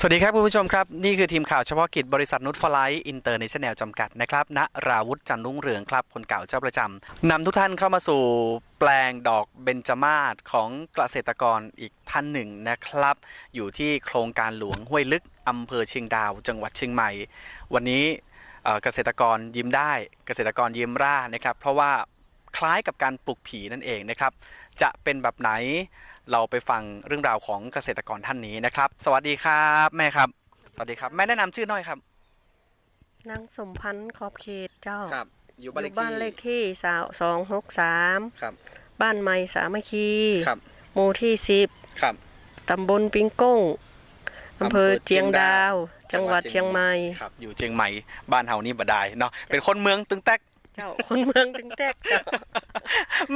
สวัสดีครับคุณผู้ชมครับ นี่คือทีมข่าวเฉพาะกิจบริษัทนุชฟลายอินเตอร์เนชั่นแนลจำกัดนะครับณราวุฒิจันรุ่งเรืองครับ คนเก่าเจ้าประจำนำทุกท่านเข้ามาสู่แปลงดอกเบญจมาศของเกษตรกรอีกท่านหนึ่งนะครับ อยู่ที่โครงการหลวงห้วยลึกอำเภอเชียงดาว จังหวัดเชียงใหม่ วันนี้เกษตรกรยิ้มได้ เกษตรกรยิ้มร่านะครับ เพราะว่า คล้ายกับการปลูกผีนั่นเองนะครับ จะเป็นแบบไหนเราไปฟังเรื่องราวของเกษตรกรท่านนี้นะครับ สวัสดีครับแม่ครับ สวัสดีครับ แม่แนะนำชื่อหน่อยครับ นางสมพันธ์ขอบเขตเจ้าครับ อยู่อบ้านเลยู่ขบ้านเลที่ขที่สาวสองหกสามครับบ้านใหม่สามัคคีครับหมู่ที่สิบครับ ตำบลปิงก้งอำเภออำเภอเจีเจียยงงดาดาววจังหวัดเชียงใหม่ ครับอยู่เชียงใหม่บ้านเฮานี่บ่ได้เนาะเป็นคนเมืองตึงแตก เจ้า คนเมืองตึงแตกเจ้า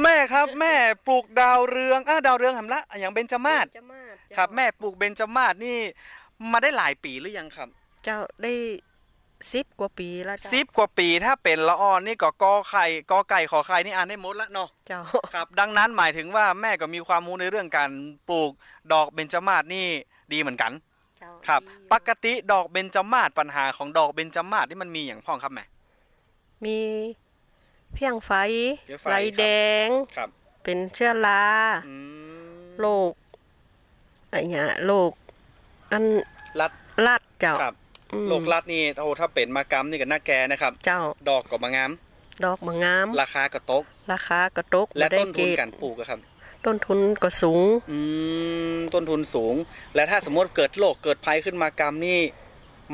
แม่ครับแม่ปลูกดาวเรืองอะดาวเรืองหำละอย่างเบญจมาศจะมาศเจ้าครับ แม่ปลูกเบญจมาศนี่ มาได้หลายปีหรือยังครับเจ้าได้สิบกว่าปีแล้วเจ้าสิบกว่าปีถ้าเป็นละอ่อนนี่ก็กอไข่กอไก่ขอไข่นี่อ่านได้หมดละเนาะ เจ้า ครับดังนั้นหมายถึงว่าแม่ก็มีความรู้ในเรื่องการปลูกดอกเบญจมาศนี่ดีเหมือนกันเจ้าครับ ดีอยู่ปกติดอกเบญจมาศปัญหาของดอกเบญจมาศนี่มันมีอย่างพ้องครับแม่มี เพียงไฟเพียงไฟไรแดง ครับ เป็นเชื้อราอืมโรคไอ้เนี่ยโรคอันรัดลัดเจ้าครับอืมโรครัดนี่โอ้ถ้าเป็นมากรรมนี่ก็น่าแกนะครับ เจ้าดอกก็มางาม ดอกมะงาม ราคาก็ตก ราคากระตกและบ่ได้ต้นทุนเกรดการปลูกอะครับ ต้นทุนก็สูง อืม ต้นทุนสูง และถ้าสมมติเกิดโรคเกิดภัยขึ้นมากรรมนี่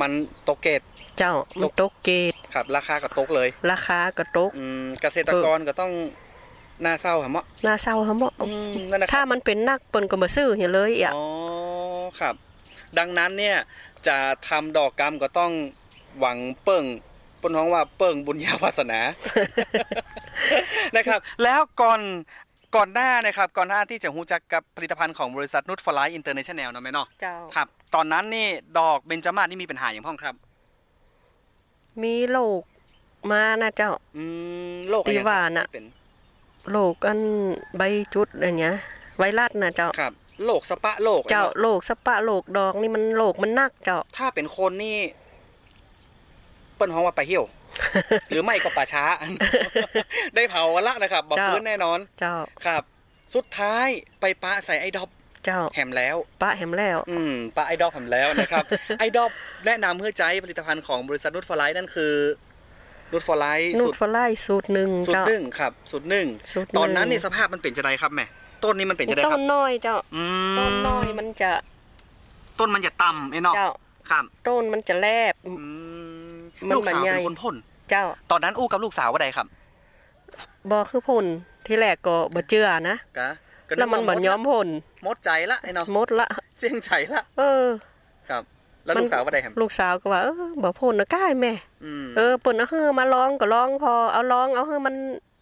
มันตกเกตเจ้ามันตกเกรดครับ ราคาก็ตกเลย ราคากระตกอืมเกษตรกรก็ต้องน่าเศร้าครับเนาะน่าเศร้าครับบ่อืมนั่นนะคถ้ารับมันเป็นนักเปิ้นก็บ่ซื้อเหี่ยเลยอะอ๋อครับ ดังนั้นเนี่ยจะทำดอกกรรมก็ต้องหวังเปิ้งปนท้องว่าเปิ้งบุญญาวาสนา นะครับ แล้วก่อน ก่อนหน้านะครับก่อนหน้าที่จะหูจักกับผลิตภัณฑ์ของบริษัทนุชฟลายอินเตอร์เนชั่นแนลนะแม่เนาะเจ้าครับ ตอนนั้นนี่ดอกเบญจมาศนี่มีปัญหาอย่างพ้องครับ มีโรคมานะเจ้า อืมโรคอะไรที่ว่าน่ะ เป็นโรคอันใบจุดอะไรเงี้ยไวรัสนะเจ้า ครับโรคสปะโรคเจ้าอะนะโรคสปะโรคดอกนี่มันโรคมันนักเจ้า ถ้าเป็นคนนี่เปิ้นฮ้องว่าไปเหี่ยว หรือไม่ก็ป่าช้า ได้เผากันละนะครับบอกเจ้าฟื้นแน่นอน เจ้าครับ สุดท้ายไปปะใส่ไอดอปเจ้าแฮมแล้วปะแหมแล้ว อืมปะไอดอปแฮมแล้วนะครับ ไอดอปแนะนำเพื่อใจผลิตภัณฑ์ของบริษัทนุชฟลายนั่นคือนุชฟลายนูสูดตรฟลายสูตรหนึ่งสูตรเจ้าหนึ่งครับ สูตรหนึ่งสูตรหนึ่งตอนนั้นนี่สภาพมันเป็นจะไดครับแม่ต้นนี้มันเป็นจะไดคต้รับนน้อยเจ้าอืมต้นน้อยมันจะ ต้นมันจะต่ำไอ้เนาะเจ้าครับต้นมันจะแลบอืมมัน ลูกสาวมันใหญ่เป็นคนพ่นเจ้า ตอนนั้นอู้กับลูกสาวว่าใดครับบอกคือพ่นที่แรกก็บ่เจือนะกะก็แล้วมันเหมือนย้อมพ่นมดใจละไอ้เนาะหมดละเสี่ยงใจละเออ ครับ แล้วมันลูกสาวว่าใดครับลูกสาวก็ว่าเออบ่พ่นนะก้ายแม่อืมเออเปิ้นเอาเฮือมาลองก็ลองพอเอาลองเอาเฮือมัน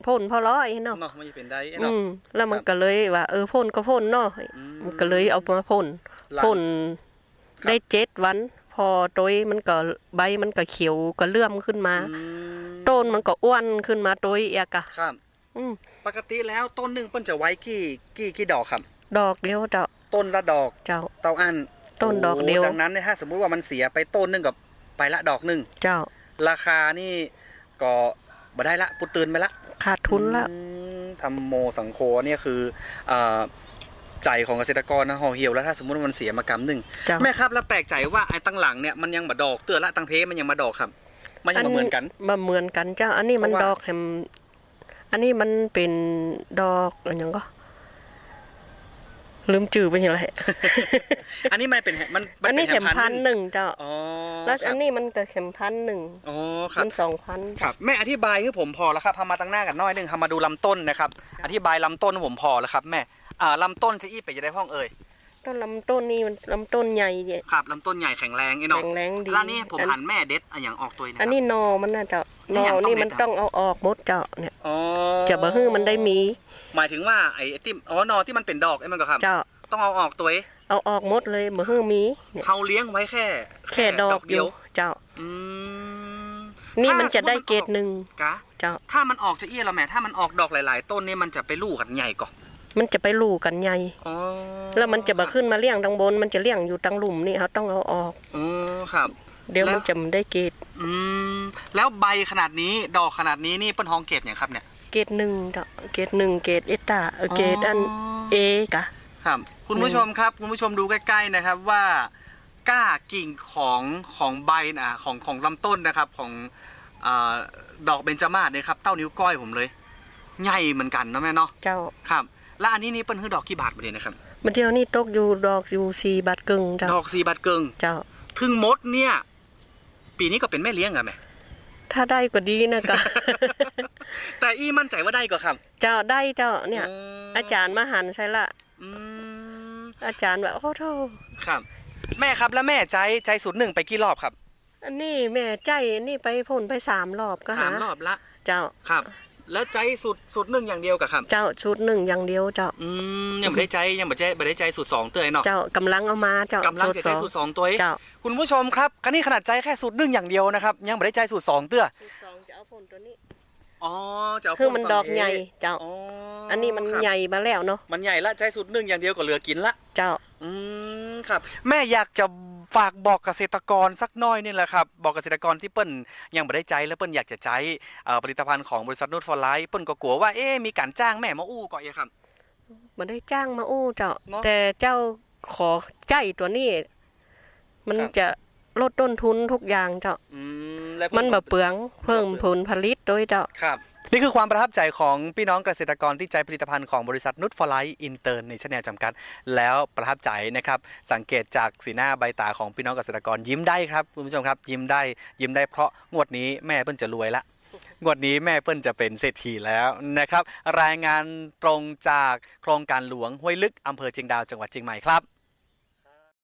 พ่นพอร้อยเนาะเนาะมันจะเป็นได้ไอ้อืเนาะมแล้วมันก็เลยว่าเออพ่นก็พ่นเนาะอืมมันก็เลยเอามาพ่นหลังพ่นครับได้เจ็ดวัน พอโตยมันก็ใบมันก็เขียวก็เลื่อมขึ้นมาอืมต้นมันก็อ้วนขึ้นมาโตยเอกอะครับอืมปกติแล้วต้นหนึ่งเปิ้นจะไว้กี่กี่กี่ดอกครับ ดอกเดียวเจ้าต้นละดอกเจ้าเต้าอันต้นดอกเดียวดังนั้นเนี่ยถ้าสมมุติว่ามันเสียไปต้นหนึงกับไปละดอกหนึ่งเจ้า ราคานี่ก็บ่ได้ละปุดตื่นไปละขาดทุนละอืมทำโมสังโคเนี่ยคือเอ่อ ใจของเกษตรกรนะห่อเหี่ยวแล้วถ้าสมมติว่ามันเสียมากำหนึ่งเจ้าแม่ครับแล้วแปลกใจว่าไอ้ตั้งหลังเนี่ยมันยังมาดอกเตือละตั้งเพมันยังมาดอกครับ มันยังมาเหมือนกัน มาเหมือนกันเจ้า อันนี้มันเพราะว่า ดอกแฮมอันนี้มันเป็นดอกอะไรอย่างก็ ลืมจื่อไปอย่างไรอันนี้มันเป็นแฮมันมัอันนี้ป็เข็มพันธุ์หนึ่งเจ้า อ๋อแล้วคอัรับนนี้มันก็เข็มพันหนึ่งอ๋อครับ มันสองพัน ครับแม่อธิบายให้ผมพอแล้วครับพามาตั้งหน้ากันหน้อยหนึงทำมาดูลำต้นนะครับ อธิบายลำต้นให้ผมพอแล้วครับ แม่ อ่าลำต้นจะอี้ไปจะได้ห้องเอ่ยต้นลำต้นนี่มันลำต้นใหญ่เนี่ยครับลำต้นใหญ่แข็งแรงไอ้เนาะแข็งแรงดีแล้วนี่ผมอันหันแม่เด็ดอันอย่างออกตัวนะคอัรันบนี้นอมันน่าจะนนี่อยังต้องนี่มันเด็ดต้องเอาออกหมดเจ้าเนี่ยอ๋อจะบ่ฮื้อมันได้มี หมายถึงว่าไอ้ไอ้ที่อ๋อนอที่มันเป็นดอกไอ้มันก็ครับเจ้าต้องเอาออกตัวเองเอาออกหมดเลยบ่ฮื้อมีเนี่ยเขาเลี้ยงไว้แค่ แค่ดอกเดียวเจ้าอืมนี่มันจะได้ถ้าสติเกรดหนึ่งกะเจ้าถ้ามันออกจะเอี้ยเราแม่ถ้ามันออกดอกหลาย ๆ ต้นนี่มันจะไปลูกกันใหญ่ก่อน มันจะไปลูกกันใหญ่อ๋อแล้วมันจะมาขึ้นมาเลี้ยงทางบน มันจะเลี้ยงอยู่ทางหลุมนี่เขาต้องเอาออกอ๋อครับ เดี๋ยวแล้วมันจะไม่ได้เกรดอืมแล้วใบขนาดนี้ดอกขนาดนี้นี่เปิ้นฮองเกตเนี่ยครับเนี่ย เกรดหนึ่งดอกเกรดหนึ่งเกรดเอตตาเออเกรดอันอ๋อเอกะครับ คุณผู้ชมครับ คุณผู้ชมดูใกล้ ๆนะครับว่าก้ากิ่งของของใบนะของของลำต้นนะครับของอาดอกเบญจมาศเนี่ยครับเต้านิ้วก้อยผมเลย ใหญ่เหมือนกันเนาะแม่เนาะเจ้าครับ แล้วอันนี้นี่เปิ้นคือดอกกี่บาทประเดี๋ยวนะครับมาเดียวนี่ตกอยู่ดอกอยู่สี่บาทกึ่งเจ้าดอกสี่บาทเกิงเจ้าถึงมดเนี่ย ปีนี้ก็เป็นแม่เลี้ยงอะแม่ถ้าได้ก็ดีนะกะแต่อี้มั่นใจว่าได้ก็ครับ เจ้าได้เจ้าเนี่ยมอาจารย์มาหันใช่ละอืมอาจารย์ว่าโอ้โทครับ แม่ครับแล้วแม่ใจใจสูตรหนึ่งไปกี่รอบครับ อันนี้แม่ใจอันนี่ไปพ่นไปสามรอบก็สาหามรอบละ เจ้าครับ แล้วใจสูตรสูตรหนึ่งอย่างเดียวกับครับ เจ้าชุดหนึ่งอย่างเดียวเจ้าอืมยังไม่ได้ใจยังไม่ได้ไม่ได้ใจสูตรสองเตยเนาะเจ้ากำลังเอามาเจ้ากำลังจะใจสองสูตรสองตัวเองเจ้าคุณผู้ชมครับคันนี้ขนาดใจแค่สูตรหนึ่งอย่างเดียวนะครับ ยังไม่ได้ใจสูตรสองเตื้อชุดสองจะเอาพ่นตัวนี้อ๋อจะเอาคือมันพ่ดอกใหญ่เจ้าอ๋ออัอันนี้มันใหญ่มาแล้วเนาะมันใหญ่ละใจสูตรหนึ่งอย่างเดียวก็เหลือกินละเจ้าอืมครับ แม่อยากจะ ฝากบอกเกษตรกรสักหน้อยนี่แหละครับบอกเกษตรกรที่เปิ้นยังไม่ได้ใจและเปิ้นอยากจะใจเอ่อผลิตภัณฑ์ของบริษัทนูตฟอร์ไลท์เปิ้นก็กลัวว่าเอ๊ะมีการจ้างแม่มาอู้ก่อนเองครับมันได้จ้างมาอู้เจ้าเนาะแต่เจ้าขอใจตัวนี้ มันครับจะลดต้นทุนทุกอย่างเจ้าอืมและมันแบบเปลืองเพิ่มผลผลิตโดยเจ้าครับ นี่คือความประทับใจของพี่น้องเกษตรกรที่ใจผลิตภัณฑ์ของบริษัทนุชฟอร์ไลท์อินเตอร์เนชั่นแนลจำกัด แล้วประทับใจนะครับ สังเกตจากสีหน้าใบตาของพี่น้องเกษตรกรยิ้มได้ครับคุณผู้ชมครับ ยิ้มได้ยิ้มได้เพราะงวดนี้แม่เปิ้นจะรวยละงวดนี้แม่เปิ้ลจะเป็นเศรษฐีแล้วนะครับ รายงานตรงจากโครงการหลวงห้วยลึกอำเภอเชียงดาวจังหวัดเชียงใหม่ครับ